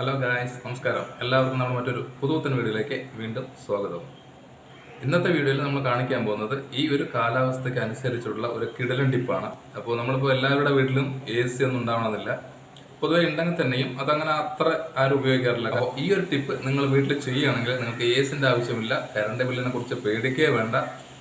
Hello guys നമസ്കാരം. എല്ലാവർക്കും നമ്മൾ മറ്റൊരു പുതുപുത്തൻ വീഡിയോയിലേക്ക് വീണ്ടും സ്വാഗതം. ഇന്നത്തെ വീഡിയോയിൽ നമ്മൾ കാണിക്കാൻ പോകുന്നത് ഈ ഒരു കാലാവസ്ഥയ്ക്ക് അനുസരിച്ചുള്ള ഒരു കിടലൻ ടിപ്പാണ്. അപ്പോൾ നമ്മളിപ്പോൾ എല്ലാവരുടെ വീട്ടിലും എ സി ഒന്നും ഉണ്ടാവണമെന്നില്ല. പൊതുവെ ഉണ്ടെങ്കിൽ തന്നെയും അതങ്ങനെ അത്ര ആരും ഉപയോഗിക്കാറില്ല. അപ്പോൾ ഈ ഒരു ടിപ്പ് നിങ്ങൾ വീട്ടിൽ ചെയ്യുകയാണെങ്കിൽ നിങ്ങൾക്ക് എ സിന്റെ ആവശ്യമില്ല. കറണ്ട് ബില്ലിനെ കുറിച്ച് പേടിക്കേ വേണ്ട.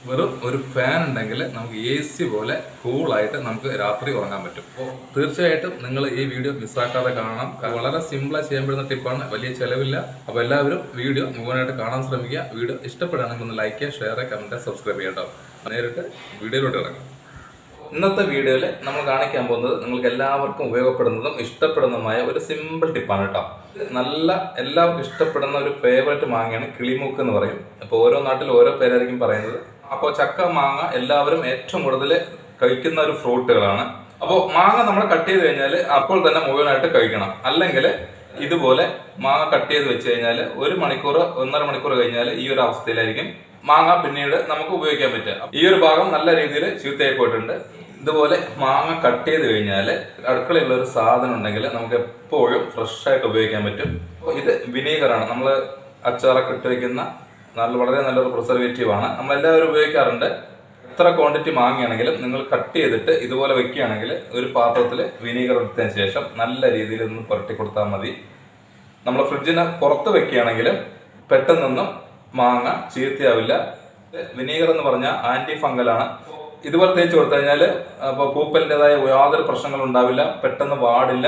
വെറും ഒരു ഫാൻ ഉണ്ടെങ്കിൽ നമുക്ക് എ സി പോലെ കൂളായിട്ട് നമുക്ക് രാത്രി ഉറങ്ങാൻ പറ്റും. അപ്പോൾ തീർച്ചയായിട്ടും നിങ്ങൾ ഈ വീഡിയോ മിസ്സാക്കാതെ കാണണം. വളരെ സിമ്പിളായി ചെയ്യാൻ പറ്റുന്ന ടിപ്പാണ് വലിയ ചിലവില്ല. അപ്പോൾ എല്ലാവരും വീഡിയോ മുഴുവനായിട്ട് കാണാൻ ശ്രമിക്കുക. വീഡിയോ ഇഷ്ടപ്പെടുകയാണെങ്കിൽ ഒന്ന് ലൈക്ക് ചെയ്യുക ഷെയർ ചെയ്യുക കമന്റ് സബ്സ്ക്രൈബ് ചെയ്യട്ടോ നേരിട്ട് വീഡിയോയിലോട്ട് കിടക്കാം. ഇന്നത്തെ വീഡിയോയിൽ നമ്മൾ കാണിക്കാൻ പോകുന്നത് നിങ്ങൾക്ക് എല്ലാവർക്കും ഉപയോഗപ്പെടുന്നതും ഇഷ്ടപ്പെടുന്നതുമായ ഒരു സിമ്പിൾ ടിപ്പാണ് കേട്ടോ. നല്ല എല്ലാവർക്കും ഇഷ്ടപ്പെടുന്ന ഒരു ഫേവറേറ്റ് മാങ്ങയാണ് കിളിമൂക്ക് എന്ന് പറയും. അപ്പോൾ ഓരോ നാട്ടിൽ ഓരോ പേരായിരിക്കും പറയുന്നത്. അപ്പോൾ ചക്ക മാങ്ങ എല്ലാവരും ഏറ്റവും കൂടുതൽ കഴിക്കുന്ന ഒരു ഫ്രൂട്ടുകളാണ്. അപ്പോൾ മാങ്ങ നമ്മൾ കട്ട് ചെയ്ത് കഴിഞ്ഞാൽ അപ്പോൾ തന്നെ മുഴുവനായിട്ട് കഴിക്കണം. അല്ലെങ്കിൽ ഇതുപോലെ മാങ്ങ കട്ട് ചെയ്ത് വെച്ച് കഴിഞ്ഞാൽ ഒരു മണിക്കൂർ ഒന്നര മണിക്കൂർ കഴിഞ്ഞാൽ ഈ ഒരു അവസ്ഥയിലായിരിക്കും. മാങ്ങ പിന്നീട് നമുക്ക് ഉപയോഗിക്കാൻ പറ്റുക. ഈ ഒരു ഭാഗം നല്ല രീതിയിൽ ചീത്തയായി പോയിട്ടുണ്ട്. ഇതുപോലെ മാങ്ങ കട്ട് ചെയ്ത് കഴിഞ്ഞാൽ അടുക്കളയിലുള്ള ഒരു സാധനം ഉണ്ടെങ്കിൽ നമുക്ക് എപ്പോഴും ഫ്രഷ് ആയിട്ട് ഉപയോഗിക്കാൻ പറ്റും. ഇത് വിനീഗറാണ്. നമ്മൾ അച്ചാറൊക്കെ ഇട്ട് വെക്കുന്ന നല്ല വളരെ നല്ലൊരു പ്രിസർവേറ്റീവ് ആണ്. നമ്മളെല്ലാവരും ഉപയോഗിക്കാറുണ്ട്. എത്ര ക്വാണ്ടിറ്റി മാങ്ങയാണെങ്കിലും നിങ്ങൾ കട്ട് ചെയ്തിട്ട് ഇതുപോലെ വെക്കുകയാണെങ്കിൽ ഒരു പാത്രത്തിൽ വിനീഗർ എടുത്തതിന് ശേഷം നല്ല രീതിയിൽ ഒന്ന് പുരട്ടി കൊടുത്താൽ മതി. നമ്മൾ ഫ്രിഡ്ജിന് പുറത്ത് വെക്കുകയാണെങ്കിൽ പെട്ടെന്നൊന്നും മാങ്ങ ചീത്തയാവില്ല വിനീഗർ എന്ന് പറഞ്ഞാൽ ആന്റി ഫംഗലാണ് ഇതുപോലെ തേച്ച് കൊടുത്തു കഴിഞ്ഞാൽ അപ്പോൾ പൂപ്പലിന്റെതായ യാതൊരു പ്രശ്നങ്ങളും ഉണ്ടാവില്ല. പെട്ടെന്ന് വാടില്ല.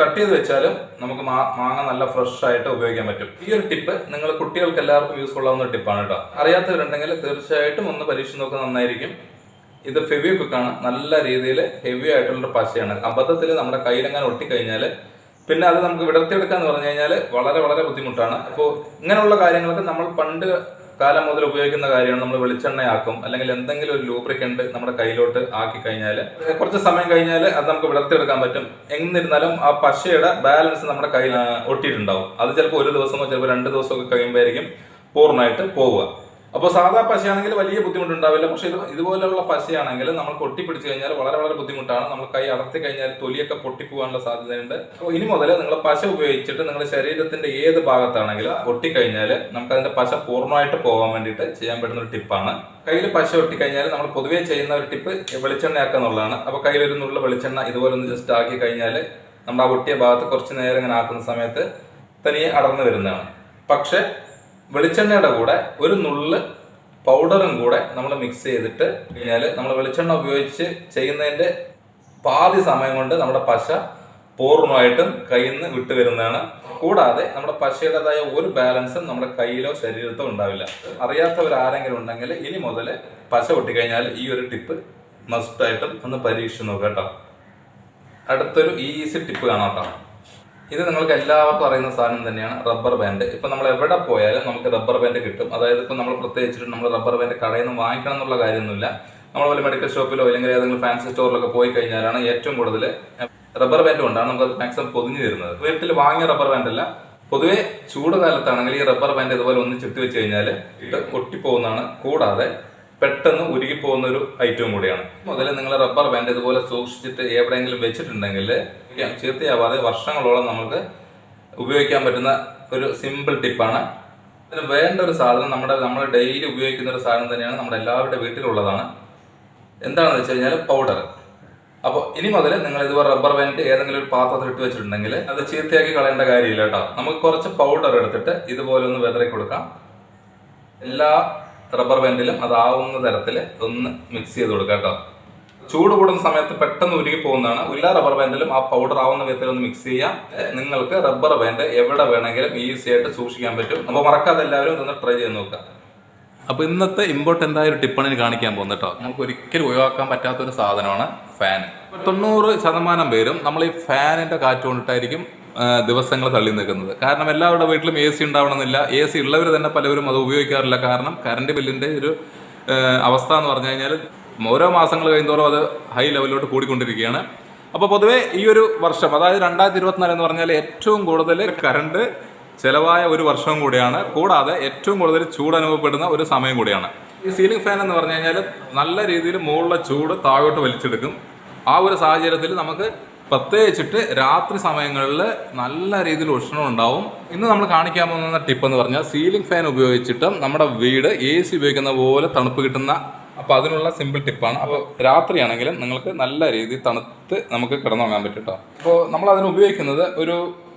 കട്ട് ചെയ്ത് വെച്ചാലും നമുക്ക് മാങ്ങ നല്ല ഫ്രഷ് ആയിട്ട് ഉപയോഗിക്കാൻ പറ്റും. ഈ ഒരു ടിപ്പ് നിങ്ങൾ കുട്ടികൾക്ക് എല്ലാവർക്കും യൂസ്ഫുൾ ആവുന്ന ടിപ്പാണ് കേട്ടോ അറിയാത്തവരുണ്ടെങ്കിൽ തീർച്ചയായിട്ടും ഒന്ന് പരീക്ഷിച്ച് നോക്കുന്നത് നന്നായിരിക്കും. ഇത് ഫെവി കുക്കാണ് നല്ല രീതിയിൽ ഹെവി ആയിട്ടുള്ള പശയാണ്. അബദ്ധത്തിൽ നമ്മുടെ കയ്യിലെങ്ങനെ ഒട്ടിക്കഴിഞ്ഞാൽ പിന്നെ അത് നമുക്ക് വിടർത്തിയെടുക്കുക എന്ന് പറഞ്ഞു കഴിഞ്ഞാൽ വളരെ വളരെ ബുദ്ധിമുട്ടാണ്. അപ്പോൾ ഇങ്ങനെയുള്ള കാര്യങ്ങളൊക്കെ നമ്മൾ പണ്ട് കാലം മുതൽ ഉപയോഗിക്കുന്ന കാര്യമാണ് നമ്മൾ വെളിച്ചെണ്ണയാക്കും. അല്ലെങ്കിൽ എന്തെങ്കിലും ഒരു ലൂബ്രിക്കന്റ് നമ്മുടെ കയ്യിലോട്ട് ആക്കി കഴിഞ്ഞാൽ കുറച്ച് സമയം കഴിഞ്ഞാൽ അത് നമുക്ക് വിടർത്തിയെടുക്കാൻ പറ്റും. എന്നിരുന്നാലും ആ പശയുടെ ബാലൻസ് നമ്മുടെ കയ്യിൽ ഒട്ടിയിട്ടുണ്ടാവും. അത് ചിലപ്പോൾ ഒരു ദിവസമോ ചിലപ്പോൾ രണ്ട് ദിവസമൊക്കെ കഴിയുമ്പോഴായിരിക്കും പൂർണമായിട്ട് പോവുക. അപ്പോൾ സാധാ പശയാണെങ്കിൽ വലിയ ബുദ്ധിമുട്ടുണ്ടാവില്ല. പക്ഷേ ഇത് ഇതുപോലെയുള്ള പശയാണെങ്കിൽ നമ്മൾ കൊട്ടിപ്പിടിച്ച് കഴിഞ്ഞാൽ വളരെ വളരെ ബുദ്ധിമുട്ടാണ്. നമ്മൾ കൈ അടർത്തി കഴിഞ്ഞാൽ തൊലിയൊക്കെ പൊട്ടിപ്പോകാനുള്ള സാധ്യതയുണ്ട്. അപ്പോൾ ഇനി മുതൽ നിങ്ങൾ പശ ഉപയോഗിച്ചിട്ട് നിങ്ങളുടെ ശരീരത്തിന്റെ ഏത് ഭാഗത്താണെങ്കിലും ഒട്ടിക്കഴിഞ്ഞാൽ നമുക്ക് അതിന്റെ പശ പൂർണമായിട്ട് പോകാൻ വേണ്ടിയിട്ട് ചെയ്യാൻ പറ്റുന്ന ഒരു ടിപ്പാണ്. കയ്യിൽ പശ ഒട്ടിക്കഴിഞ്ഞാൽ നമ്മൾ പൊതുവേ ചെയ്യുന്ന ഒരു ടിപ്പ് വെളിച്ചെണ്ണയാക്കുക എന്നുള്ളതാണ്. അപ്പോൾ കയ്യിൽ ഒരു വെളിച്ചെണ്ണ ഇതുപോലെ ഒന്ന് ജസ്റ്റ് ആക്കി കഴിഞ്ഞാൽ നമ്മൾ ആ ഒട്ടിയ ഭാഗത്ത് കുറച്ച് നേരം ഇങ്ങനെ ആക്കുന്ന സമയത്ത് തനിയെ അടർന്നു വരുന്നതാണ്. പക്ഷേ വെളിച്ചെണ്ണയുടെ കൂടെ ഒരു നുള്ള് പൗഡറും കൂടെ നമ്മൾ മിക്സ് ചെയ്തിട്ട് കഴിഞ്ഞാൽ നമ്മൾ വെളിച്ചെണ്ണ ഉപയോഗിച്ച് ചെയ്യുന്നതിന്റെ പാതി സമയം കൊണ്ട് നമ്മുടെ പശ പൂർണമായിട്ടും കയ്യിൽ നിന്ന് വിട്ടു വരുന്നതാണ്. കൂടാതെ നമ്മുടെ പശയുടേതായ ഒരു ബാലൻസും നമ്മുടെ കയ്യിലോ ശരീരത്തോ ഉണ്ടാവില്ല. അറിയാത്തവർ ആരെങ്കിലും ഉണ്ടെങ്കിൽ ഇനി മുതൽ പശ ഒട്ടിക്കഴിഞ്ഞാൽ ഈ ഒരു ടിപ്പ് മസ്റ്റായിട്ടും ഒന്ന് പരീക്ഷിച്ച് നോക്കാം കേട്ടോ. അടുത്തൊരു ഈസി ടിപ്പ് കാണാം കേട്ടോ. ഇത് നിങ്ങൾക്ക് എല്ലാവർക്കും അറിയുന്ന സാധനം തന്നെയാണ് റബ്ബർ ബാൻഡ് ഇപ്പൊ നമ്മൾ എവിടെ പോയാലും നമുക്ക് റബ്ബർ ബാൻഡ് കിട്ടും. അതായത് ഇപ്പൊ നമ്മൾ പ്രത്യേകിച്ചിട്ട് നമ്മൾ റബ്ബർ ബാൻഡ് കടയിൽ നിന്ന് വാങ്ങിക്കണം എന്നുള്ള കാര്യമൊന്നുമില്ല. നമ്മൾ വല്ല മെഡിക്കൽ ഷോപ്പിലോ അല്ലെങ്കിൽ ഏതെങ്കിലും ഫാൻസി സ്റ്റോറിലൊക്കെ പോയി കഴിഞ്ഞാലാണ് ഏറ്റവും കൂടുതൽ റബ്ബർ ബാൻഡ് കൊണ്ടാണ് നമുക്ക് മാക്സിമം പൊതിഞ്ഞു തരുന്നത് വീട്ടിൽ വാങ്ങിയ റബ്ബർ ബാൻഡ് അല്ല പൊതുവേ ചൂട് കാലത്താണെങ്കിൽ ഈ റബ്ബർ ബാൻഡ് ഇതുപോലെ ഒന്ന് ചുറ്റി വെച്ച് കഴിഞ്ഞാൽ ഇത് ഒട്ടിപ്പോകുന്നതാണ്. കൂടാതെ പെട്ടെന്ന് ഉരുകി പോകുന്ന ഒരു ഐറ്റവും കൂടിയാണ്. മുതൽ നിങ്ങൾ റബ്ബർ ബാൻഡ് ഇതുപോലെ സൂക്ഷിച്ചിട്ട് എവിടെയെങ്കിലും വെച്ചിട്ടുണ്ടെങ്കിൽ ചീത്തയാവാതെ വർഷങ്ങളോളം നമുക്ക് ഉപയോഗിക്കാൻ പറ്റുന്ന ഒരു സിമ്പിൾ ടിപ്പാണ് ഇതിന് വേണ്ട ഒരു സാധനം നമ്മുടെ നമ്മൾ ഡെയിലി ഉപയോഗിക്കുന്ന ഒരു സാധനം തന്നെയാണ് നമ്മുടെ എല്ലാവരുടെ വീട്ടിലുള്ളതാണ്. എന്താണെന്ന് വെച്ച് കഴിഞ്ഞാൽ പൗഡർ അപ്പോൾ ഇനി മുതൽ നിങ്ങൾ ഇതുപോലെ റബ്ബർ ബാൻഡ് ഏതെങ്കിലും ഒരു പാത്രത്തിൽ ഇട്ട് വെച്ചിട്ടുണ്ടെങ്കിൽ അത് ചീത്തയാക്കി കളയേണ്ട കാര്യമില്ല കേട്ടോ. നമുക്ക് കുറച്ച് പൗഡർ എടുത്തിട്ട് ഇതുപോലെ ഒന്ന് വെതറി കൊടുക്കാം എല്ലാ റബ്ബർ ബാൻഡിലും അതാവുന്ന തരത്തിൽ ഒന്ന് മിക്സ് ചെയ്ത് കൊടുക്കുക കേട്ടോ. ചൂട് കൂടുന്ന സമയത്ത് പെട്ടെന്ന് ഉരുകി പോകുന്നതാണ്. എല്ലാ റബ്ബർ ബാൻഡിലും ആ പൗഡർ ആവുന്ന വിധത്തിൽ ഒന്ന് മിക്സ് ചെയ്യാം. നിങ്ങൾക്ക് റബ്ബർ ബാൻഡ് എവിടെ വേണമെങ്കിലും ഈസി ആയിട്ട് സൂക്ഷിക്കാൻ പറ്റും. അപ്പോൾ മറക്കാതെ എല്ലാവരും ഇതൊന്ന് ട്രൈ ചെയ്ത് നോക്കുക. അപ്പോൾ ഇന്നത്തെ ഇമ്പോർട്ടന്റ് ആയ ഒരു ടിപ്പാണ് കാണിക്കാൻ പോകുന്നത് കേട്ടോ. നമുക്ക് ഒരിക്കലും ഒഴിവാക്കാൻ പറ്റാത്തൊരു സാധനമാണ് ഫാൻ തൊണ്ണൂറ് ശതമാനം പേരും നമ്മൾ ഈ ഫാനിന്റെ കാറ്റ് കൊണ്ടിട്ടായിരിക്കും ദിവസങ്ങൾ തള്ളി നിൽക്കുന്നത്. കാരണം എല്ലാവരുടെ വീട്ടിലും എ സി ഉണ്ടാവണമെന്നില്ല. എ സി ഉള്ളവർ തന്നെ പലവരും അത് ഉപയോഗിക്കാറില്ല. കാരണം കറണ്ട് ബില്ലിന്റെ ഒരു അവസ്ഥ എന്ന് പറഞ്ഞു കഴിഞ്ഞാൽ ഓരോ മാസങ്ങൾ കഴിയുമോറും അത് ഹൈ ലെവലിലോട്ട് കൂടിക്കൊണ്ടിരിക്കുകയാണ്. അപ്പോൾ പൊതുവേ ഈ ഒരു വർഷം അതായത് രണ്ടായിരത്തി ഇരുപത്തിനാല് എന്ന് പറഞ്ഞാൽ ഏറ്റവും കൂടുതൽ കറണ്ട് ചിലവായ ഒരു വർഷവും കൂടിയാണ്. കൂടാതെ ഏറ്റവും കൂടുതൽ ചൂട് അനുഭവപ്പെടുന്ന ഒരു സമയം കൂടിയാണ്. ഈ സീലിംഗ് ഫാൻ എന്ന് പറഞ്ഞു കഴിഞ്ഞാൽ നല്ല രീതിയിൽ മുകളിലെ ചൂട് താഴോട്ട് വലിച്ചെടുക്കും. ആ ഒരു സാഹചര്യത്തിൽ നമുക്ക് പ്രത്യേകിച്ചിട്ട് രാത്രി സമയങ്ങളിൽ നല്ല രീതിയിൽ ഉഷ്ണം ഉണ്ടാവും. ഇന്ന് നമ്മൾ കാണിക്കാൻ പോകുന്ന ടിപ്പ് എന്ന് പറഞ്ഞാൽ സീലിംഗ് ഫാൻ ഉപയോഗിച്ചിട്ടും നമ്മുടെ വീട് എ സി ഉപയോഗിക്കുന്ന പോലെ തണുപ്പ് കിട്ടുന്ന അപ്പോൾ അതിനുള്ള സിമ്പിൾ ടിപ്പാണ് അപ്പോൾ രാത്രിയാണെങ്കിലും നിങ്ങൾക്ക് നല്ല രീതിയിൽ തണുത്ത് നമുക്ക് കിടന്നുറങ്ങാൻ പറ്റും കേട്ടോ അപ്പോൾ നമ്മൾ അതിന് ഉപയോഗിക്കുന്നത് ഒരു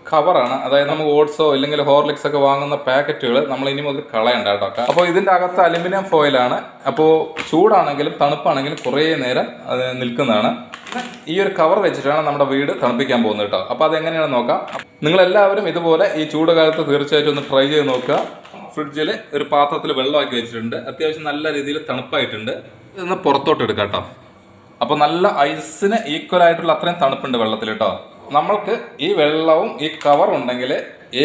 കവറാണ് അതായത് നമുക്ക് ഓട്സോ അല്ലെങ്കിൽ ഹോർലിക്സ് ഒക്കെ വാങ്ങുന്ന പാക്കറ്റുകൾ നമ്മൾ ഇനി മുതൽ കളയണ്ട കേട്ടോ. അപ്പോൾ ഇതിന്റെ അകത്ത് അലുമിനിയം ഫോയിലാണ് അപ്പോൾ ചൂടാണെങ്കിലും തണുപ്പാണെങ്കിലും കുറേ നേരം അത് നിൽക്കുന്നതാണ്. ഈ ഒരു കവർ വെച്ചിട്ടാണ് നമ്മുടെ വീട് തണുപ്പിക്കാൻ പോകുന്നത് കേട്ടോ. അപ്പോൾ അത് എങ്ങനെയാണെന്ന് നോക്കാം. നിങ്ങളെല്ലാവരും ഇതുപോലെ ഈ ചൂട് കാലത്ത് തീർച്ചയായിട്ടും ഒന്ന് ട്രൈ ചെയ്ത് നോക്കുക. ഫ്രിഡ്ജിൽ ഒരു പാത്രത്തിൽ വെള്ളമാക്കി വെച്ചിട്ടുണ്ട്. അത്യാവശ്യം നല്ല രീതിയിൽ തണുപ്പായിട്ടുണ്ട്. ഇതൊന്ന് പുറത്തോട്ട് എടുക്കാം കേട്ടോ. അപ്പോൾ നല്ല ഐസിന് ഈക്വൽ ആയിട്ടുള്ള അത്രയും തണുപ്പുണ്ട് വെള്ളത്തിൽ കേട്ടോ. നമ്മൾക്ക് ഈ വെള്ളവും ഈ കവർ ഉണ്ടെങ്കിൽ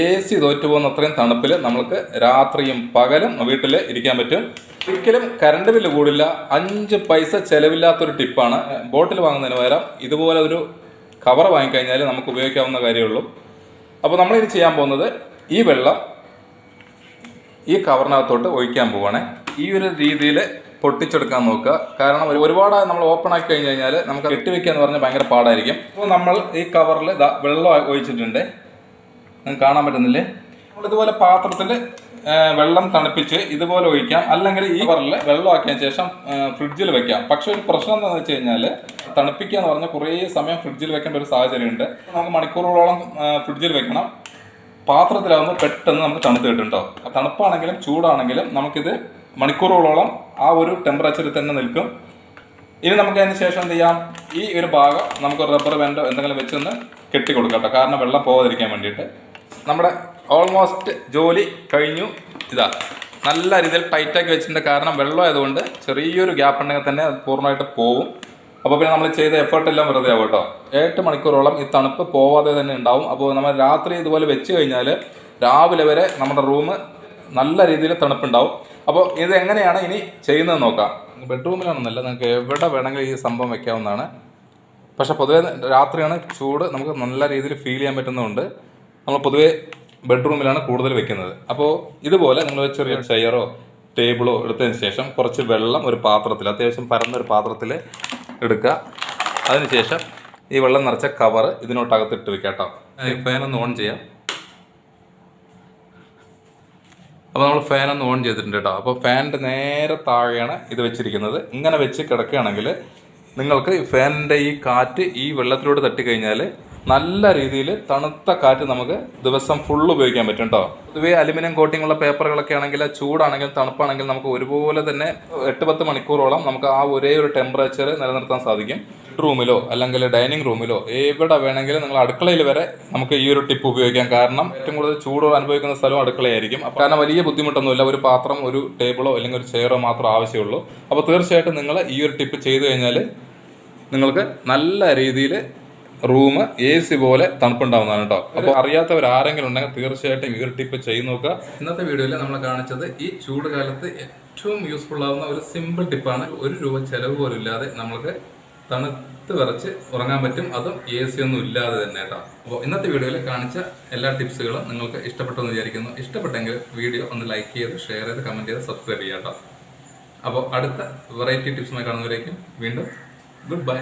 എ സി തോറ്റു പോകുന്ന അത്രയും തണുപ്പിൽ നമ്മൾക്ക് രാത്രിയും പകലും വീട്ടിൽ ഇരിക്കാൻ പറ്റും. ഒരിക്കലും കറണ്ട് ബില്ല് കൂടില്ല. അഞ്ച് പൈസ ചിലവില്ലാത്തൊരു ടിപ്പാണ് ബോട്ടിൽ വാങ്ങുന്നതിന് പകരം ഇതുപോലെ ഒരു കവർ വാങ്ങിക്കഴിഞ്ഞാൽ നമുക്ക് ഉപയോഗിക്കാവുന്ന കാര്യമുള്ളൂ അപ്പോൾ നമ്മളിത് ചെയ്യാൻ പോകുന്നത് ഈ വെള്ളം ഈ കവറിനകത്തോട്ട് ഒഴിക്കാൻ പോവാണ്. ഈ ഒരു രീതിയിൽ പൊട്ടിച്ചെടുക്കാൻ നോക്കുക. കാരണം ഒരു- ഒരുപാട് നമ്മൾ ഓപ്പൺ ആക്കി കഴിഞ്ഞ് കഴിഞ്ഞാൽ നമുക്ക് കെട്ടിവെക്കുക എന്ന് പറഞ്ഞാൽ ഭയങ്കര പാടായിരിക്കും. അപ്പോൾ നമ്മൾ ഈ കവറിൽ ഇതാ വെള്ളം ഒഴിച്ചിട്ടുണ്ട്. നിങ്ങൾക്ക് കാണാൻ പറ്റുന്നില്ലേ? നമ്മൾ ഇതുപോലെ പാത്രത്തിൽ വെള്ളം തണുപ്പിച്ച് ഇതുപോലെ ഒഴിക്കാം. അല്ലെങ്കിൽ ഈ കവറിൽ വെള്ളം ആക്കിയതിന് ശേഷം ഫ്രിഡ്ജിൽ വെക്കാം. പക്ഷെ ഒരു പ്രശ്നം എന്താണെന്ന് വെച്ച് കഴിഞ്ഞാൽ തണുപ്പിക്കുക എന്ന് പറഞ്ഞാൽ കുറേ സമയം ഫ്രിഡ്ജിൽ വെക്കേണ്ട ഒരു സാഹചര്യമുണ്ട്. നമുക്ക് മണിക്കൂറുകളോളം ഫ്രിഡ്ജിൽ വെക്കണം. പാത്രത്തിലാവുമ്പോൾ പെട്ടെന്ന് നമുക്ക് തണുത്ത് കിട്ടും കേട്ടോ തണുപ്പാണെങ്കിലും ചൂടാണെങ്കിലും നമുക്കിത് മണിക്കൂറുകളോളം ആ ഒരു ടെമ്പറേച്ചറിൽ തന്നെ നിൽക്കും. ഇനി നമുക്ക് അതിന് ശേഷം എന്ത് ചെയ്യാം? ഈ ഒരു ഭാഗം നമുക്ക് റബ്ബർ ബാൻഡോ എന്തെങ്കിലും വെച്ചൊന്ന് കെട്ടി കൊടുക്കാം കേട്ടോ കാരണം വെള്ളം പോകാതിരിക്കാൻ വേണ്ടിയിട്ട്. നമ്മുടെ ഓൾമോസ്റ്റ് ജോലി കഴിഞ്ഞു. ഇതാ നല്ല രീതിയിൽ ടൈറ്റാക്കി വെച്ചിട്ടുണ്ട്. കാരണം വെള്ളം ആയതുകൊണ്ട് ചെറിയൊരു ഗ്യാപ്പ് ഉണ്ടെങ്കിൽ തന്നെ അത് പൂർണമായിട്ട് പോകും അപ്പോൾ പിന്നെ നമ്മൾ ചെയ്ത എഫേർട്ട് എല്ലാം വെറുതെ ആവും കേട്ടോ. എട്ട് മണിക്കൂറോളം ഈ തണുപ്പ് പോവാതെ തന്നെ ഉണ്ടാവും. അപ്പോൾ നമ്മൾ രാത്രി ഇതുപോലെ വെച്ച് കഴിഞ്ഞാൽ രാവിലെ വരെ നമ്മുടെ റൂം നല്ല രീതിയിൽ തണുപ്പുണ്ടാവും. അപ്പോൾ ഇത് എങ്ങനെയാണ് ഇനി ചെയ്യുന്നത് നോക്കാം. ബെഡ്റൂമിലാണെന്നല്ല നിങ്ങൾക്ക് എവിടെ വേണമെങ്കിലും ഈ സംഭവം വെക്കാവുന്നതാണ്. പക്ഷേ പൊതുവേ രാത്രിയാണ് ചൂട് നമുക്ക് നല്ല രീതിയിൽ ഫീൽ ചെയ്യാൻ പറ്റുന്നതുകൊണ്ട് നമ്മൾ പൊതുവേ ബെഡ്റൂമിലാണ് കൂടുതൽ വെക്കുന്നത്. അപ്പോൾ ഇതുപോലെ നിങ്ങൾ ചെറിയ ചെയറോ ടേബിളോ എടുത്തതിന് ശേഷം കുറച്ച് വെള്ളം ഒരു പാത്രത്തിൽ അത്യാവശ്യം പരന്നൊരു പാത്രത്തിൽ എടുക്കുക. അതിനുശേഷം ഈ വെള്ളം നിറച്ച കവർ ഇതിനോട്ടകത്ത് ഇട്ട് വെക്കാം കേട്ടോ ഫാനൊന്ന് ഓൺ ചെയ്യാം. അപ്പോൾ നമ്മൾ ഫാൻ ഒന്ന് ഓൺ ചെയ്തിട്ടുണ്ട് കേട്ടോ അപ്പോൾ ഫാനിന്റെ നേരെ താഴെയാണ് ഇത് വെച്ചിരിക്കുന്നത്. ഇങ്ങനെ വെച്ച് കിടക്കുകയാണെങ്കിൽ നിങ്ങൾക്ക് ഫാനിന്റെ ഈ കാറ്റ് ഈ വെള്ളത്തിലൂടെ തട്ടിക്കഴിഞ്ഞാൽ നല്ല രീതിയിൽ തണുത്ത കാറ്റ് നമുക്ക് ദിവസം ഫുൾ ഉപയോഗിക്കാൻ പറ്റും കേട്ടോ പൊതുവേ അലുമിനിയം കോട്ടിംഗ് ഉള്ള പേപ്പറുകളൊക്കെ ആണെങ്കിൽ ചൂടാണെങ്കിൽ തണുപ്പാണെങ്കിൽ നമുക്ക് ഒരുപോലെ തന്നെ എട്ട് പത്ത് മണിക്കൂറോളം നമുക്ക് ആ ഒരേ ഒരു ടെമ്പറേച്ചർ നിലനിർത്താൻ സാധിക്കും. റൂമിലോ അല്ലെങ്കിൽ ഡൈനിങ് റൂമിലോ എവിടെ വേണമെങ്കിലും നിങ്ങൾ അടുക്കളയിൽ വരെ നമുക്ക് ഈ ഒരു ടിപ്പ് ഉപയോഗിക്കാം. കാരണം ഏറ്റവും കൂടുതൽ ചൂട് അനുഭവിക്കുന്ന സ്ഥലം അടുക്കളയായിരിക്കും. അപ്പോൾ കാരണം വലിയ ബുദ്ധിമുട്ടൊന്നുമില്ല. ഒരു പാത്രം ഒരു ടേബിളോ അല്ലെങ്കിൽ ഒരു ചെയറോ മാത്രം ആവശ്യമുള്ളൂ. അപ്പോൾ തീർച്ചയായിട്ടും നിങ്ങൾ ഈ ഒരു ടിപ്പ് ചെയ്തു കഴിഞ്ഞാൽ നിങ്ങൾക്ക് നല്ല രീതിയിൽ റൂം എ സി പോലെ തണുപ്പുണ്ടാവുന്നതാണ് കേട്ടോ. അപ്പോൾ അറിയാത്തവർ ആരെങ്കിലും ഉണ്ടെങ്കിൽ തീർച്ചയായിട്ടും ഈ ടിപ്പ് ചെയ്ത് നോക്കുക. ഇന്നത്തെ വീഡിയോയിൽ നമ്മൾ കാണിച്ചത് ഈ ചൂട് കാലത്ത് ഏറ്റവും യൂസ്ഫുൾ ആവുന്ന ഒരു സിമ്പിൾ ടിപ്പാണ് ഒരു രൂപ ചെലവ് പോലും ഇല്ലാതെ നമ്മൾക്ക് തണുത്ത് വിറച്ച് ഉറങ്ങാൻ പറ്റും. അതും എ സി ഒന്നും ഇല്ലാതെ തന്നെ കേട്ടോ. അപ്പോൾ ഇന്നത്തെ വീഡിയോയിൽ കാണിച്ച എല്ലാ ടിപ്സുകളും നിങ്ങൾക്ക് ഇഷ്ടപ്പെട്ടെന്ന് വിചാരിക്കുന്നു. ഇഷ്ടപ്പെട്ടെങ്കിൽ വീഡിയോ ഒന്ന് ലൈക്ക് ചെയ്ത് ഷെയർ ചെയ്ത് കമന്റ് ചെയ്ത് സബ്സ്ക്രൈബ് ചെയ്യാം കേട്ടോ. അപ്പോൾ അടുത്ത വെറൈറ്റി ടിപ്സുമായി കാണുന്നവരേക്കും വീണ്ടും ഗുഡ് ബൈ